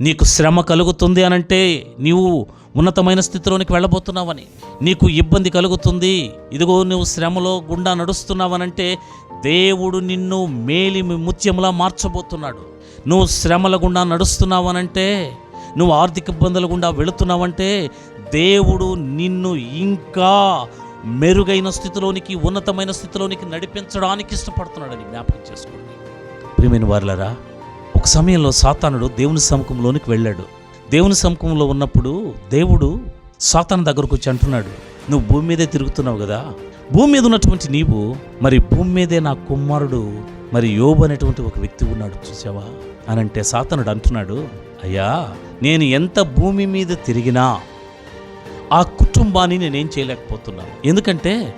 నీకు శ్రమ కలుగుతుంది అనంటే నీవు ఉన్నతమైన స్థితిలోనికి వెళ్ళబోతున్నావని నీకు ఇబ్బంది కలుగుతుంది. ఇదిగో నువ్వు శ్రమలో గుండా నడుస్తున్నావనంటే దేవుడు నిన్ను మేలి ముత్యంలా మార్చబోతున్నాడు. నువ్వు శ్రమల గుండా నడుస్తున్నావనంటే నువ్వు ఆర్థిక ఇబ్బందుల గుండా వెళుతున్నావంటే దేవుడు నిన్ను ఇంకా మెరుగైన స్థితిలోనికి ఉన్నతమైన స్థితిలోనికి నడిపించడానికి ఇష్టపడుతున్నాడని జ్ఞాపకం చేసుకోండి. ప్రియమైన వారులరా ఒక సమయంలో సాతానుడు దేవుని సముఖంలోనికి వెళ్ళాడు. దేవుని సముఖంలో ఉన్నప్పుడు దేవుడు సాతాను దగ్గరకు వచ్చి అంటున్నాడు నువ్వు భూమి మీదే తిరుగుతున్నావు కదా? భూమి మీద ఉన్నటువంటి నీవు మరి భూమి మీదే నా కుమారుడు మరి యోబు అనేటువంటి ఒక వ్యక్తి ఉన్నాడు చూసావా? అని అంటే సాతానుడు అంటున్నాడు అయ్యా నేను ఎంత భూమి మీద తిరిగినా ఆ కుటుంబాన్ని నేనేం చేయలేకపోతున్నాను. ఎందుకంటే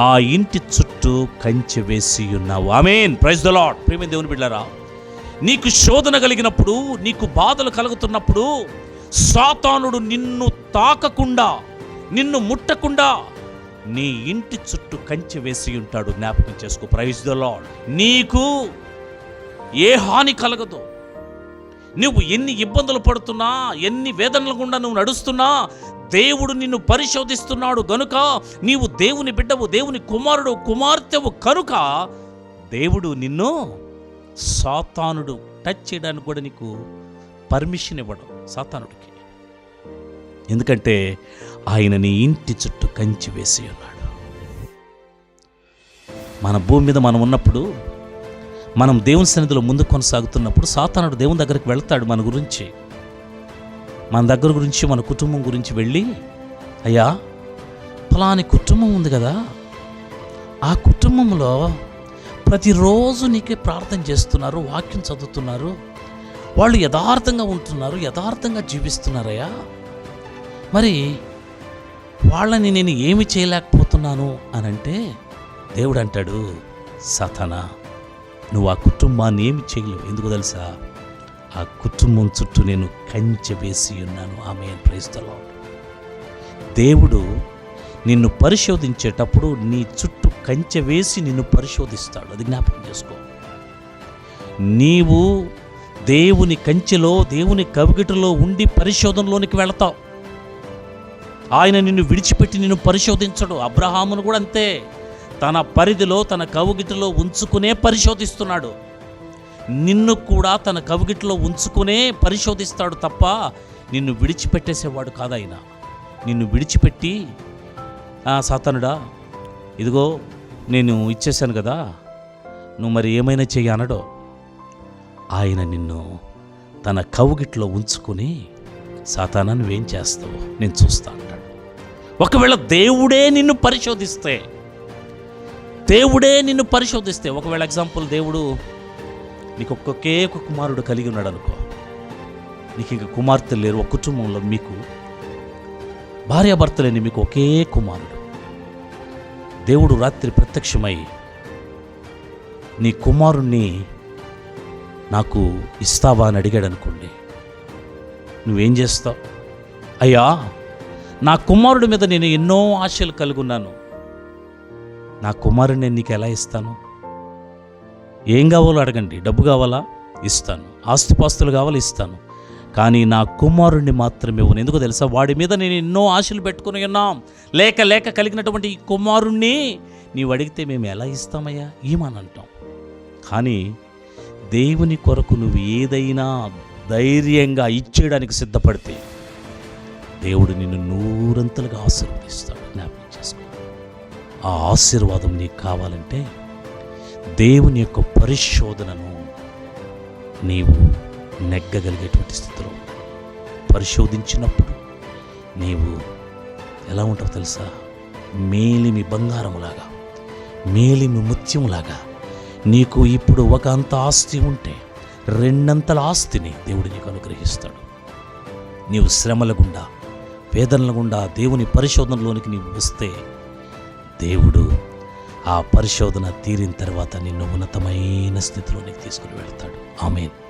ఆ ఇంటి చుట్టూ కంచె వేసి ఉన్నావు. ఆమెన్. ప్రైజ్ ద లాడ్ ప్రేమ దేవుని బిడ్డారా నీకు శోధన కలిగినప్పుడు నీకు బాధలు కలుగుతున్నప్పుడు సాతానుడు నిన్ను తాకకుండా నిన్ను ముట్టకుండా నీ ఇంటి చుట్టూ కంచె వేసి ఉంటాడు. జ్ఞాపకం చేసుకో. ప్రైజ్ ద లాడ్ నీకు ఏ హాని కలగదు. నువ్వు ఎన్ని ఇబ్బందులు పడుతున్నా ఎన్ని వేదనల గుండా నువ్వు నడుస్తున్నా దేవుడు నిన్ను పరిశోధిస్తున్నాడు గనుక నీవు దేవుని బిడ్డవు దేవుని కుమారుడు కుమార్తెవు కనుక దేవుడు నిన్ను సాతానుడు టచ్ చేయడానికి కూడా నీకు పర్మిషన్ ఇవ్వడం సాతానుడికి. ఎందుకంటే ఆయన నీ ఇంటి చుట్టూ కంచి వేసి ఉన్నాడు. మన భూమి మీద మనం ఉన్నప్పుడు మనం దేవుని సన్నిధిలో ముందు కొనసాగుతున్నప్పుడు సాతానుడు దేవుని దగ్గరికి వెళ్తాడు మన గురించి. మన దగ్గర గురించి మన కుటుంబం గురించి వెళ్ళి అయ్యా ఫలాని కుటుంబం ఉంది కదా ఆ కుటుంబంలో ప్రతిరోజు నీకే ప్రార్థన చేస్తున్నారు వాక్యం చదువుతున్నారు వాళ్ళు యథార్థంగా ఉంటున్నారు యథార్థంగా జీవిస్తున్నారయ్యా. మరి వాళ్ళని నేను ఏమి చేయలేకపోతున్నాను అని అంటే దేవుడు అంటాడు సతనా నువ్వు ఆ కుటుంబాన్ని ఏమి చేయలేవు. ఎందుకు తెలుసా? ఆ కుటుంబం చుట్టూ నేను కంచె వేసి ఉన్నాను. ఆమె ప్రైస్తలో దేవుడు నిన్ను పరిశోధించేటప్పుడు నీ చుట్టూ కంచె వేసి నిన్ను పరిశోధిస్తాడు. అది జ్ఞాపకం చేసుకో. నీవు దేవుని కంచెలో దేవుని కవిగిటలో ఉండి పరిశోధనలోనికి వెళతావు. ఆయన నిన్ను విడిచిపెట్టి నిన్ను పరిశోధించడు. అబ్రహామును కూడా అంతే. తన పరిధిలో తన కవుగిటిలో ఉంచుకునే పరిశోధిస్తున్నాడు. నిన్ను కూడా తన కవుగిటిలో ఉంచుకునే పరిశోధిస్తాడు తప్ప నిన్ను విడిచిపెట్టేసేవాడు కాదు ఆయన నిన్ను విడిచిపెట్టి సాతనుడా ఇదిగో నేను ఇచ్చేశాను కదా నువ్వు మరి ఏమైనా చెయ్యి అనడో. ఆయన నిన్ను తన కవుగిట్లో ఉంచుకుని సాతానా నువ్వేం చేస్తావు? నేను చూస్తా అంటాడు. ఒకవేళ దేవుడే నిన్ను పరిశోధిస్తే దేవుడే నిన్ను పరిశోధిస్తే ఒకవేళ ఎగ్జాంపుల్ దేవుడు నీకు ఒక్కొక్కే ఒక కుమారుడు కలిగి ఉన్నాడు అనుకో నీకు ఇంక కుమార్తెలు లేరు ఒక కుటుంబంలో మీకు భార్యాభర్త లేని మీకు ఒకే కుమారుడు. దేవుడు రాత్రి ప్రత్యక్షమై నీ కుమారుణ్ణి నాకు ఇస్తావా అని అడిగాడు అనుకోండి నువ్వేం చేస్తావు? అయ్యా నా కుమారుడి మీద నేను ఎన్నో ఆశలు కలిగి ఉన్నాను నా కుమారుడిని నేను నీకు ఎలా ఇస్తాను? ఏం కావాలో అడగండి. డబ్బు కావాలా? ఇస్తాను. ఆస్తిపాస్తులు కావాలా? ఇస్తాను. కానీ నా కుమారుణ్ణి మాత్రమే ఇవ్వను. ఎందుకు తెలుసా? వాడి మీద నేను ఎన్నో ఆశలు పెట్టుకుని ఉన్నాం. లేక లేక కలిగినటువంటి ఈ కుమారుణ్ణి నీవు అడిగితే మేము ఎలా ఇస్తామయ్యా? ఏమనంటాం కానీ దేవుని కొరకు నువ్వు ఏదైనా ధైర్యంగా ఇచ్చేయడానికి సిద్ధపడితే దేవుడు నిన్ను నూరంతలుగా ఆశీర్వదిస్తాడు. జ్ఞాపకం చేసుకో. ఆ ఆశీర్వాదం నీకు కావాలంటే దేవుని యొక్క పరిశోధనను నీవు నెగ్గగలిగేటువంటి స్థితిలో పరిశోధించినప్పుడు నీవు ఎలా ఉంటావు తెలుసా? మేలిమి బంగారములాగా మేలిమి ముత్యములాగా నీకు ఇప్పుడు ఒక అంత ఆస్తి ఉంటే రెండంతల ఆస్తిని దేవుడు నీకు అనుగ్రహిస్తాడు. నీవు శ్రమల గుండా వేదనల గుండా దేవుని పరిశోధనలోనికి నీవు వస్తే దేవుడు ఆ పరిశోధన తీరిన తర్వాత నిన్ను ఉన్నతమైన స్థితిలోనికి తీసుకుని వెళ్తాడు. ఆమెను.